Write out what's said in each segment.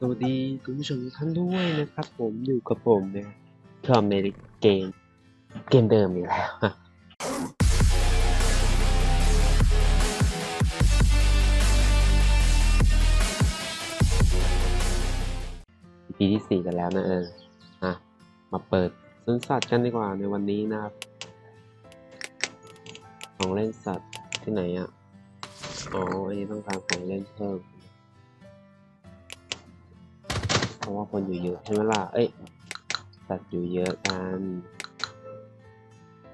สวัสดีคุณผู้ชมท่านด้วยนะครับ ผมอยู่กับผมนะทอมในเกมเกมเดิมอีกแล้วปีที่สี่กันแล้วนะเอออะมาเปิดสวนสัตว์กันดีกว่าในวันนี้นะครับ ของเล่นสัตว์ที่ไหนอะอ๋ออันนี้ต้องการของเล่นเพิ่ม ราะว่าคนอยู่เยอะใช่ไหมล่ะ เอ้ย สัตว์อยู่เยอะกัน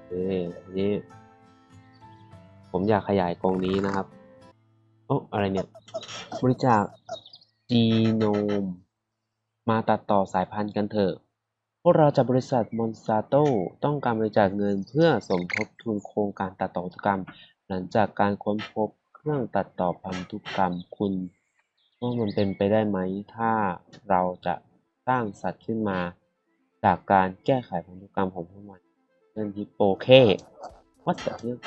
เอ้ยนี่ ผมอยากขยายกรงนี้นะครับ โอ้อะไรเนี่ย บริจาคจีโนม มาตัดต่อสายพันธุ์กันเถอะ พวกเราจากบริษัทมอนซาโตต้องการบริจาคเงินเพื่อสมทบทุนโครงการตัดต่อพันธุกรรม หลังจากการค้นพบเครื่องตัดต่อพันธุกรรมคุณ ว่ามันเป็นไปได้ไหม ถ้าเราจะสร้างสัตว์ขึ้นมา จากการแก้ไขพันธุกรรมของพวกมันเช่นฮิปโปเควัดเรื่อง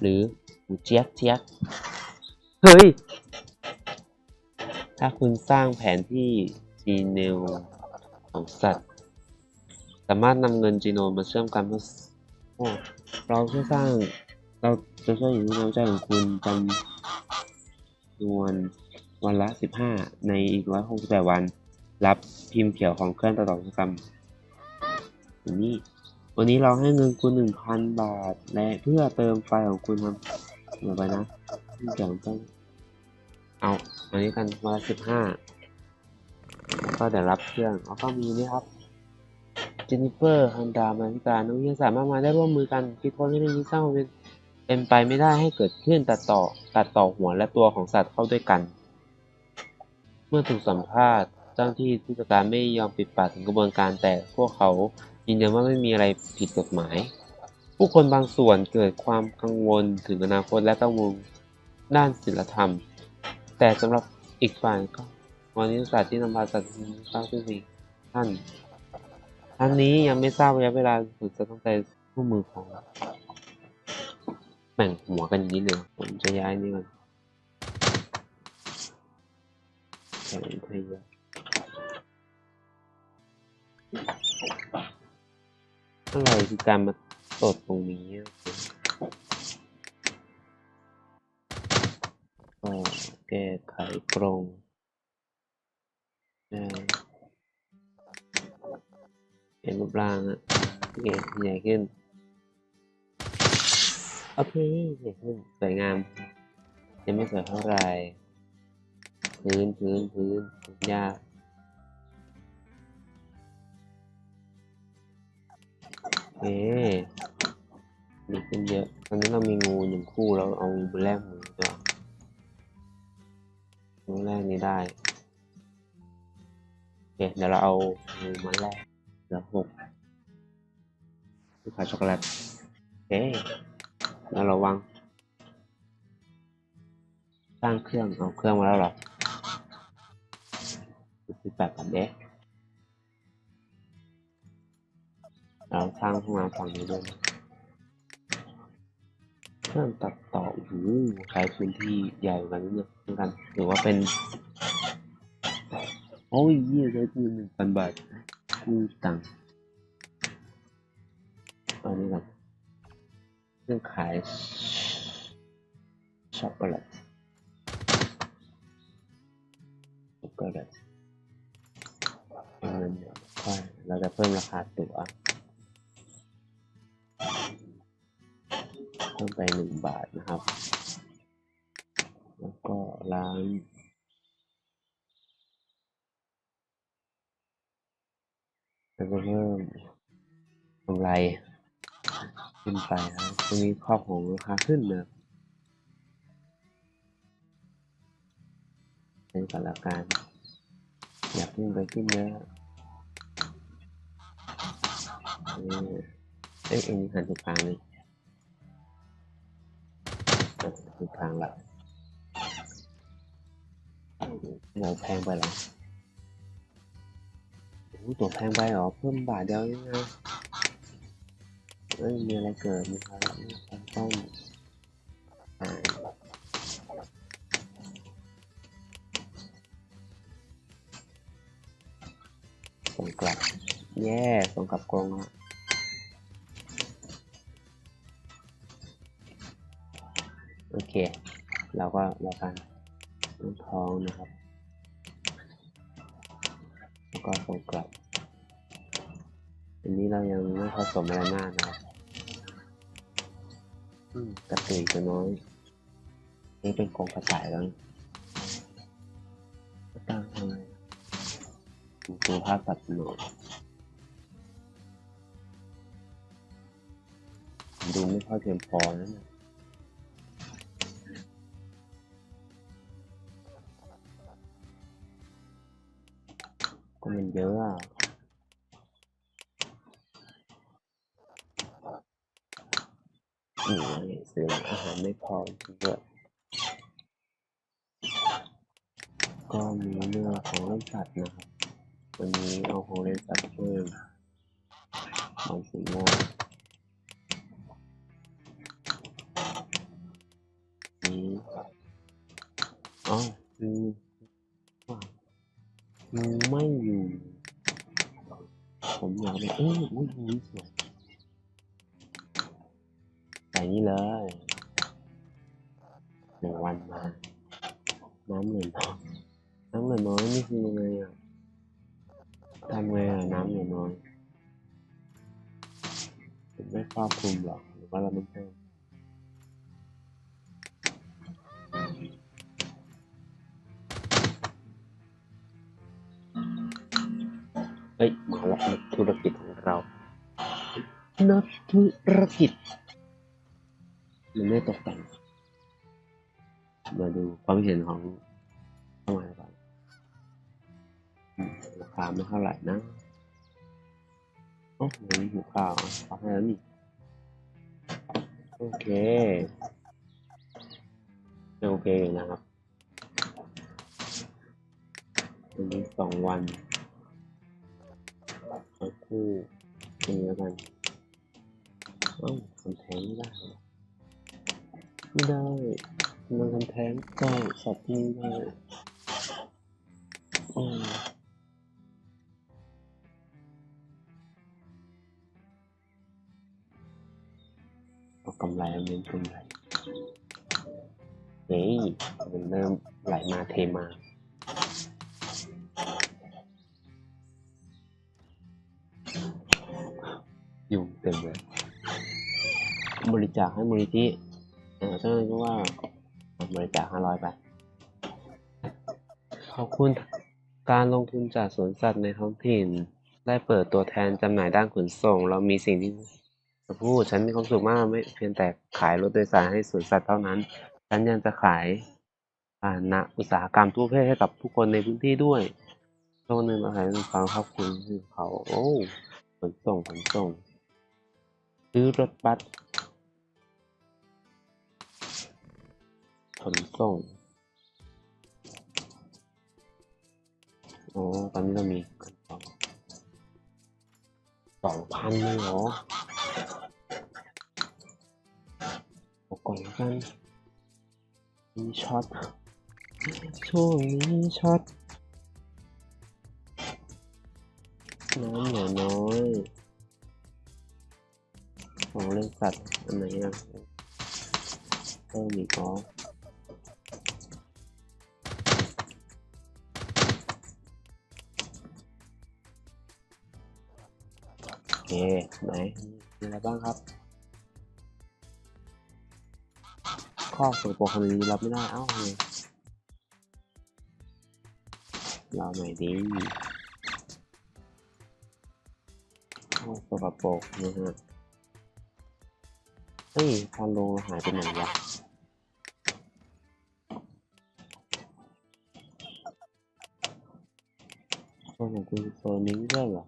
หรือหูเจี๊ยกเจี๊ยกเฮ้ย ถ้าคุณสร้างแผนที่จีเนลของสัตว์ สามารถนำเงินจีโนมมาเชื่อมกันเพื่อเราช่วยสร้าง เราจะช่วยอยู่ในน้ำใจของคุณจำนวน วันละ 15 ในอีก 168 วัน รับพิมพ์เขียวของเครื่องตัดต่อพันธุกรรมนี้วันนี้เราให้เงินคุณ 1,000 บาท และเพื่อเติมไฟของคุณทำเดี๋ยวไปนะพิมพ์เขียวต้องเอาอันนี้กันวันละ 15แล้วก็เดี๋ยวรับเครื่องแล้วก็มีนี่ครับเจนนิเฟอร์ฮันดามาธิการนักวิทยาศาสตร์มากมายได้ร่วมมือกันคิดค้นให้เรื่องนี้สร้างเป็นเป็นไปไม่ได้ให้เกิดขึ้นตัดต่อตัดต่อหัวและตัวของสัตว์เข้าด้วยกัน มื่อถูกสัมภาษณ์เจ้าหน้าที่ผู้จัดการไม่ยอมปิดปากถึงกระบวนการแต่พวกเขายืนยันว่าไม่มีอะไรผิดกฎหมาย ผู้คนบางส่วนเกิดความกังวลถึงอนาคตและกังวลด้านศีลธรรม แต่สำหรับอีกฝ่ายก็วันนี้ศาสตร์ที่นำพาสัตว์เข้าซึ่งมีท่านทั้งนี้ยังไม่ทราบระยะเวลาสุดจะต้องใจคู่มือของแบ่งหัวกันอย่างนี้เลยผมจะย้ายนี่ก่อน แข่งไทยอะอะไรคือการมาตดตรงนี้อะก็แก้ไขกรงเป็นรูปร่างอะโอเคใหญ่ขึ้น โอเคใหญ่ขึ้นสวยงาม ยังไม่สวยเท่าไหร่ พื้นพื้นพื้นพื้นยากโอเคดีขึ้นเยอะ ตอนนี้เรามีงูหนึ่งคู่เราเอางูแรกมือตัวงูแรกนี้ได้โอเคเดี๋ยวเราเอางูมาแรกเหลือหกลูกค้าช็อกโกแลตโอเคแล้วเราวางสร้างเครื่อง เอาเครื่องมาแล้วหรอ สิบแปดปันเด็กเราสร้างห้น้ำฝั่งนี้ด้วยนะเครื่องตัดต่อโอ้โหใช้พื้นที่ใหญ่กันนะเนี่ยเหมือนกันหรือว่าเป็น โอ้ยยี่ใช้เงินหนึ่งพันบาทกู้ตังค์อันนี้ก่อนเรื่องขายช็อกโกแลตช็อกโกแลต เงินเดี๋ยวค่อยเราจะเพิ่มราคาตั๋วเพิ่มไปหนึ่งบาทนะครับ แล้วก็ร้านแล้วก็เพิ่มกำไรขึ้นไปครับตรงนี้ครอบของราคาขึ้นนะเป็นก่อนละกัน อยากขึ้นไปขึ้นเยอะเออเอ้ยอันนี้หันถูกทางนี่ถูกทางละเราแพงไปเหรอโอ้โหตัวแพงไปหรอ เพิ่มบาทเดียวเองนะเอ้ยมีอะไรเกิดมีภาระมีความต้องอ่า ส่งกลับ แย่ส่งกลับกรงละโอเค เราก็รอการตั้งท้องนะครับ แล้วก็ส่งกลับ อันนี้เรายังไม่ผสมอะไรมากนะครับอืมกระตุยตัวน้อย นี่เป็นกรงกระต่ายแล้ว ดูสุขภาพสัตว์หน่อยดูไม่ค่อยเพียงพอนะเนี่ยก็มันเยอะอะอืมซื้ออาหารไม่พอด้วยก็มีเรื่องของเล่นสัตว์นะครับ วันนี้เอาของเล่นสัตว์เพิ่มของสีม่วงนี้อ๋อคือว่างูไม่อยู่ ผมอยากไปเอ้ยอุ้ยอุ้ยสวยใส่นี่เลยหนึ่งวันมา น้ำเหลือน้อยน้ำเหลือน้อยนี่คือยังไงอะ ทำไงอะน้ำเหลือน้อยผมไม่ครอบคลุมหรอกหรือว่าเราไม่ใช่เฮ้ยมาละนักธุรกิจของเรานักธุรกิจมันไม่ตกแต่งมาดูความเห็นของเข้ามาก่อน ราคาไม่เท่าไหร่นะโอ้โหหูข้าวเอาให้แล้วนี่ โอเคโอเคอยู่นะครับวันนี้สองวันสักครู่นี้แล้วกันเอ้าคอนแทงไม่ได้ ไม่ได้มันคำแท้งก็สัตว์ที่ไม่ได้อืมเอำไรเอเน้นกำไรเฮ้ยมันเริ่มไหลมาเทมาอยู่เต็มเลยบริจาคให้มูลนิธิเออเจ้าหน้าที่ก็ว่าบริจาคห้าร้อยไป ขอบคุณการลงทุนจากสวนสัตว์ในท้องถิ่น ได้เปิดตัวแทนจำหน่ายด้านขนส่ง เรามีสิ่งที่ จะพูดฉันมีความสุขมากไม่เพียงแต่ขายรถโดยสารให้สวนสัตว์เท่านั้น ฉันยังจะขายพาหนะอุตสาหกรรมทุกประเภทให้กับผู้คนในพื้นที่ด้วยช่วงหนึ่งเราขายความขอบคุณที่เขาโอ้ขนส่งขนส่งซื้อรถบัสขนส่งโอ้ตอนนี้เรามีขนส่ง สองพันเลยเหรอเอาก่อนแล้วกันมีช็อตช่วงนี้ช็อตน้ำเหลือน้อยของเล่นสัตว์อันไหนอะเพิ่มอีกอ๋อ ไหนมีอะไรบ้างครับข้อสกปรกคนนี้รับไม่ได้ เอ้าไงเราหน่อยดีข้อสกปรกนะฮะเฮ้ยพอลงหายไปไหนวะโอ้โหคุณโซนิ้งด้วยเหรอ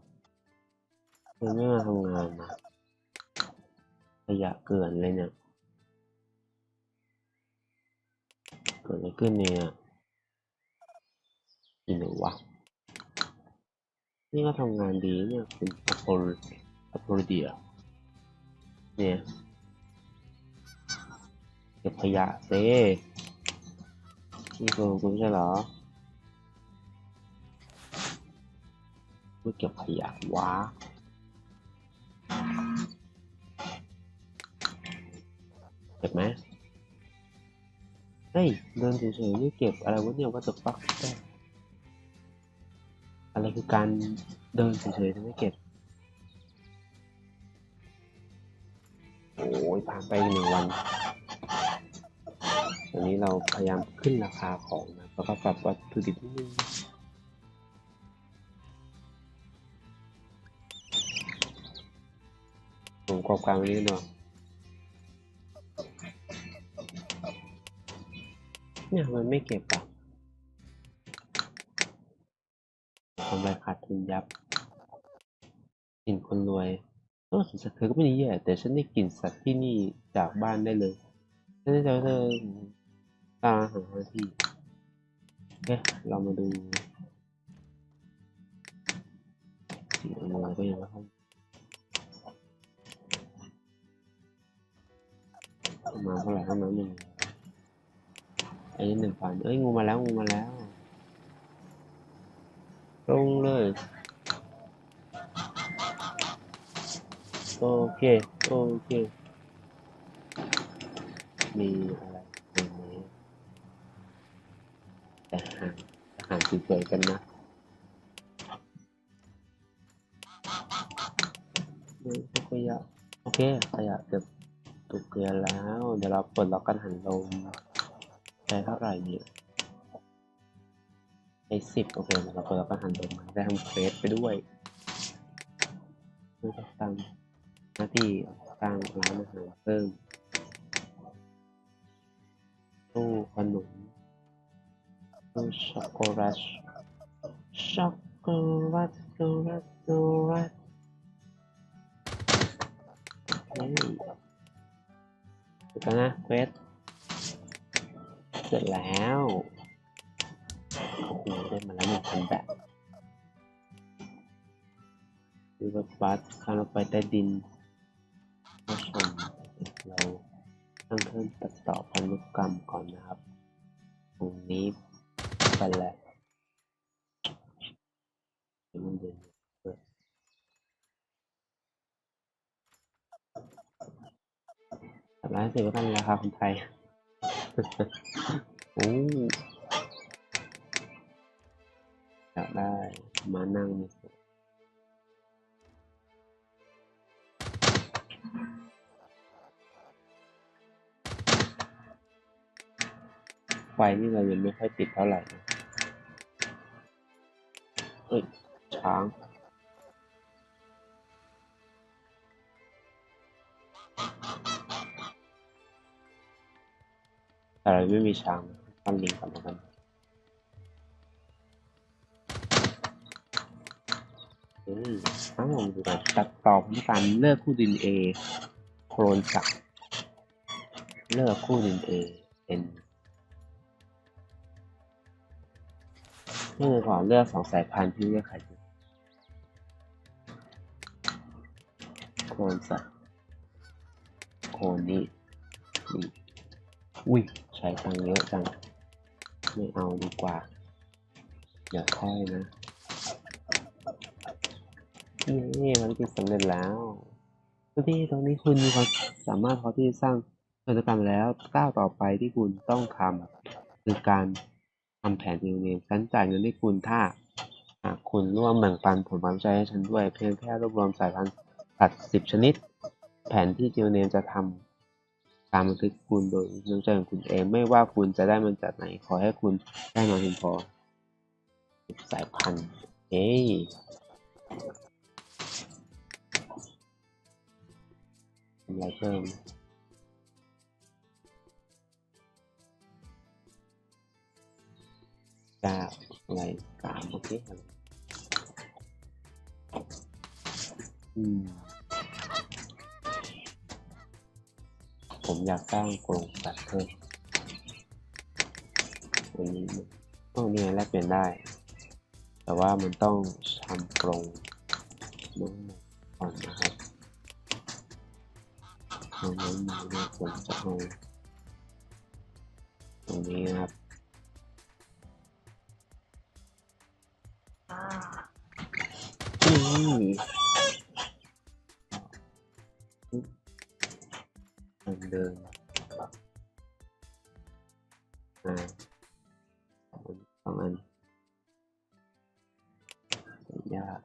เธอไม่มาทำงานนะขยะเกลื่อนเลยเนี่ย เกิดอะไรขึ้นเนี่ยอีหนูวะ นี่ก็ทำงานดีเนี่ยคุณอโพลอโพลเดียเนี่ยเก็บขยะเซ่นี่คือคุณใช่เหรอไม่เก็บขยะวะ เก็บไหมเฮ้ยเดินเฉยๆไม่เก็บอะไรวะเนี่ยว่าจะปักอะไรคือการเดินเฉยๆแต่ไม่เก็บ โอ้ยผ่านไปอีกหนึ่งวันวันนี้เราพยายามขึ้นราคาของนะแล้วก็ปรับวัตถุดิบนิดนึง ผมกรอบการวันนี้หน่อยเนี่ยมันไม่เก็บอะทำไรขาดทุนยับกลิ่นคนรวยเออสัตว์เธอก็ไม่ได้แย่แต่ฉันได้กลิ่นสัตว์ที่นี่จากบ้านได้เลยฉันได้เจอเธอตาหาที่เอ๊ะเรามาดูสีมือก็ยังไม่ค่อย ประมาณเท่าไหร่เท่านั้นเองไอ้นี่หนึ่งพันเอ้ยงูมาแล้วงูมาแล้วลงเลยโอเคโอเค มีอะไรตรงนี้แต่หารอาหารสวยๆกันนะนี่พวกขยะโอเคขยะเก็บ ถูกเกลือแล้ว เดี๋ยวเราเปิดล็อกกันหันลมใช้เท่าไหร่เนี่ยใช้สิบโอเคเดี๋ยวเราเปิดล็อกกันหันลมได้ทำเควสไปด้วยไม่ต้องตั้งหน้าที่ตั้งร้านอาหารเพิ่มตู้ขนมตู้ช็อกโกแลตช็อกโกแลตช็อกโกแลตช็อกโกแลตเฮ้ ยเสร็จแล้วนะเควสเสร็จแล้วโอ้โหได้มาแล้วหนึ่งพันแบบดูรถบัสข้ามรถไฟใต้ดินผู้ชมเราตั้งเครื่องตัดต่อพันธุกรรมก่อนนะครับ ตรงนี้ไปแล้วมันเดินเปิดทำ ร้านสร็จก็ต้องราคาคนไทย โอ้อยากได้มานั่งนี่สิไฟนี่เรายังไม่ค่อยติดเท่าไหร่เอ้ยช้าง แต่เราไม่มีช้างตั้งลิงกลับมากันเฮ้ยทั้งหมดดูกันตัดต่อพร้อมกันเลิกคู่ดิน A โครนสักเลิกคู่ดิน A เป็นเมื่อก่อนเลือกสองสายพันธุ์ที่เลือกใครดีโครนสักโครนนี่นี่อุ้ย ช้ตังเยอะจัง ไม่เอาดีกว่า อย่าค่อยนะ นี่ภารกิจสำเร็จแล้วที่ตรงนี้คุณมีความสามารถพอที่จะสร้างกิจกรรมแล้วก้าวต่อไปที่คุณต้องทำคือการทำแผนยูเนียนฉันจ่ายเงินให้คุณถ้าหากคุณร่วมแบ่งปันผลความใจให้ฉันด้วย เพียงแค่รวบรวมสายพันธุ์สัตว์สิบชนิด แผนที่จิวเนียนจะทำ ตามบันทึกคุณโดยน้ำใจของคุณเอง ไม่ว่าคุณจะได้มันจากไหน ขอให้คุณได้มาเพียงพอสายพันธุ์เฮ้ยทำอะไรเพิ่มกาอะไรสามโอเคอืม ผมอยากสร้างกรงสัตว์เพิ่มอันนี้โอ้เนี่ยแลกเปลี่ยนได้ แต่ว่ามันต้องทำกรงน้องก่อนนะครับเอาน้ำมันเนี่ยผมจะเอาตรงนี้นะครับ เดินเดินอ่าสองอันยาก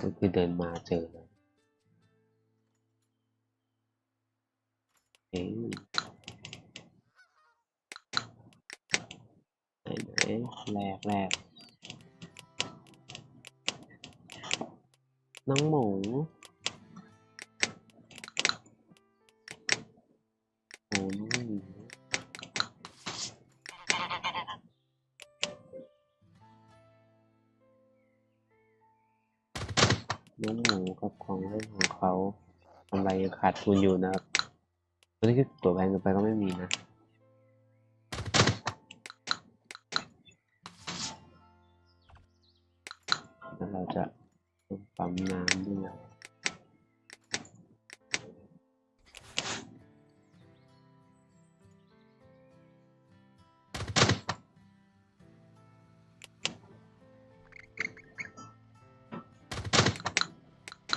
ก็คือเดินมาเจอเลยเอ้ยไหนไหนแรกแรก โอ้น้องหมูน้องหมูกับของเล่นของเขากำไรยังขาดทุนอยู่นะครับตัวนี้คือตัวแพงเกินไปก็ไม่มีนะ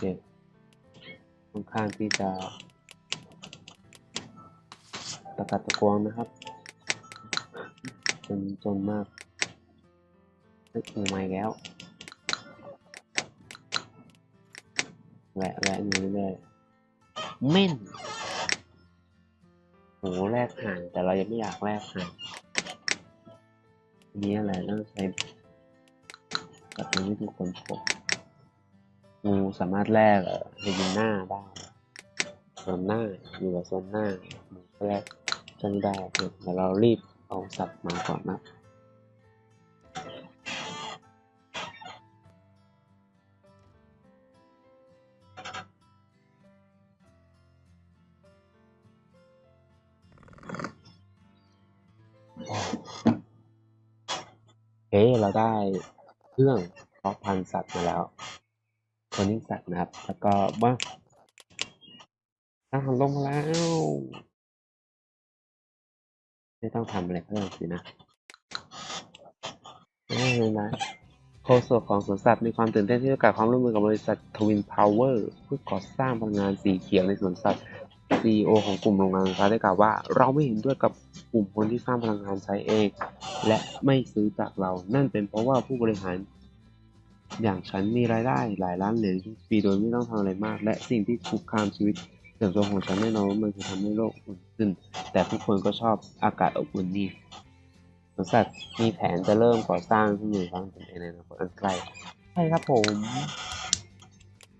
โอเคค่อนข้างที่จะตะกัดตะกวงนะครับ จนจนมากเฮ้ยมือใหม่แล้วแหวะแหวะอยู่เรื่อยเม่นโหแลกห่างแต่เรายังไม่อยากแลกห่างนนี้อะไรต้องใช้แบบนี้วิธีคนพบ งูสามารถแลกเฮยินหน้าได้โซนหน้าอยู่กับโซนหน้าหมูก็แลกจะไม่ได้เดี๋ยวเรารีบเอาสัตว์มาก่อนนะเฮ้เราได้เครื่องเพาะพันธุ์สัตว์มาแล้ว ตัวนี้สัตว์นะครับ แล้วก็ว่าอาหารลงแล้ว ไม่ต้องทำอะไรเพิ่มสินะไม่เลยนะโฆษกของสวนสัตว์มีความตื่นเต้นที่จะกลับความร่วมมือกับบริษัททวินพาวเวอร์เพื่อก่อสร้างพลังงานสีเขียวในสวนสัตว์ CEO ของกลุ่มโรงงานไฟฟ้าได้กล่าวว่า เราไม่เห็นด้วยกับกลุ่มคนที่สร้างพลังงานใช้เอง และไม่ซื้อจากเรา นั่นเป็นเพราะว่าผู้บริหาร อย่างฉันมีรายได้หลายล้านเหรียญปีโดยไม่ต้องทำอะไรมาก และสิ่งที่คุกคามชีวิตส่วนตัวของฉันแน่นอนว่ามันคือทำให้โลกอุ่นขึ้น แต่ทุกคนก็ชอบอากาศอบอุ่นนี่บริษัทมีแผนจะเริ่มก่อสร้างที่อยู่บ้างตนเองในอนาคตอันใกล้ใช่ครับผม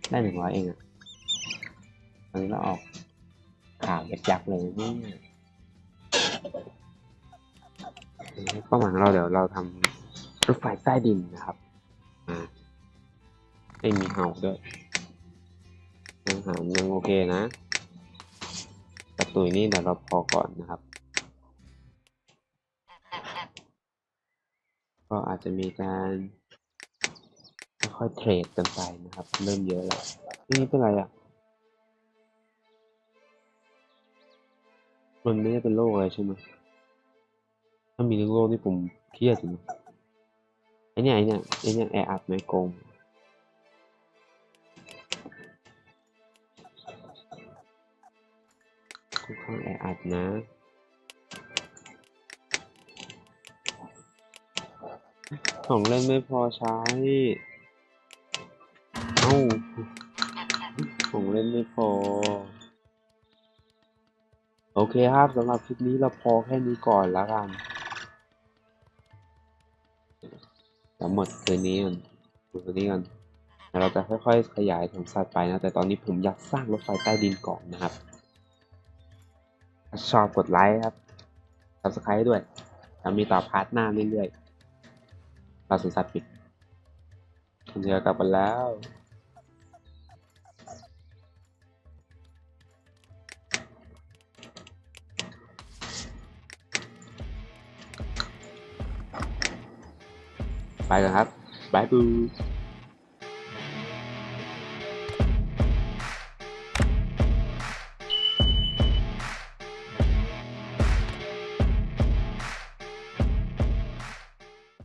ได้หนึ่งร้อยเองอะตอนนี้เราออกข่าวยักษ์เลยนี่เป้าหมายของเราเดี๋ยวเราทำรถไฟใต้ดินนะครับ อ่า ไม่มีเห่าด้วยอาหารยังโอเคนะกระตุยนี่เดี๋ยวเราพอก่อนนะครับ ก็อาจจะมีการค่อยเทรดกันไปนะครับ เริ่มเยอะแล้วนี่เป็นไรอะ มันไม่ได้เป็นโรคอะไรใช่ไหมถ้ามีเรื่องโรคนี่ผมเครียดอยู่นะไอเนี่ยไอเนี่ยไอเนี่ยแออัดไหมโกง ค่อนข้างแออัดนะของเล่นไม่พอใช้ เอ้าของเล่นไม่พอ โอเคครับสำหรับคลิปนี้เราพอแค่นี้ก่อนแล้วกันทั้งหมดคืนนี้กันคืนนี้กันเราจะค่อยๆขยายถึงสัตว์ไปนะ แต่ตอนนี้ผมอยากสร้างรถไฟใต้ดินก่อนนะครับ ชอบกดไลค์ครับ subscribe ด้วยจะมีต่อพาร์ทหน้าเรื่อยๆเราสุสัตว์ปิดคุณเจอกลับมาแล้วไปกันครับบายบู